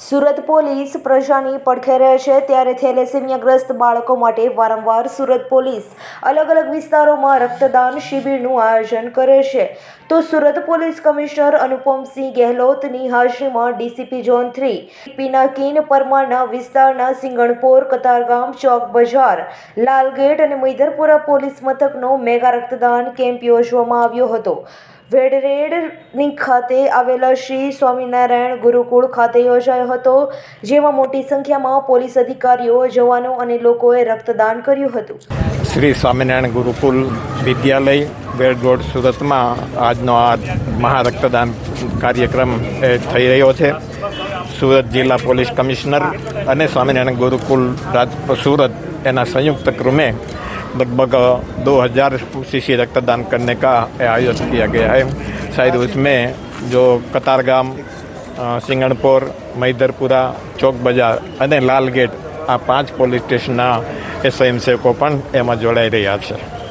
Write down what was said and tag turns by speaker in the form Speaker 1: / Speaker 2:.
Speaker 1: Surat police પ્રજાની પડખે છે ત્યારે થેલેસેમિયાગ્રસ્ત બાળકો માટે વારંવાર સુરત પોલીસ અલગ અલગ વિસ્તારોમાં રક્તદાન શિબિરનું આયોજન કરે છે. તો સુરત પોલીસ કમિશનર અનુપમસિંહ ગેહલોતની હાજરીમાં ડીસીપી ઝોન થ્રી પિનાકીન પરમારના વિસ્તારના સિંગણપોર, કતારગામ, ચોક બજાર, લાલગેટ અને મૈદરપુરા પોલીસ મથકનો મેગા રક્તદાન કેમ્પ યોજવામાં આવ્યો હતો. વેડરેડની ખાતે આવેલા શ્રી સ્વામિનારાયણ ગુરુકુળ ખાતે યોજાયો હતો, જેમાં મોટી સંખ્યામાં પોલીસ અધિકારીઓ, જવાનો અને લોકોએ રક્તદાન કર્યું હતું.
Speaker 2: શ્રી સ્વામિનારાયણ ગુરુકુલ વિદ્યાલય વેડ રોડ સુરતમાં આજનો આ મહારક્તદાન કાર્યક્રમ થઈ રહ્યો છે. સુરત જિલ્લા પોલીસ કમિશનર અને સ્વામિનારાયણ ગુરુકુલ રાજ સુરત એના સંયુક્ત ક્રમે लगभग दो हज़ार शीशी रक्तदान करने का आयोजन किया गया है शायद उसमें जो कतारगाम अ, सिंगणपुर मैदरपुरा ચોક બજાર અને લાલગેટ આ પાંચ પોલીસ સ્ટેશનના એ સ્વયંસેવકો પણ એમાં જોડાઈ રહ્યા છે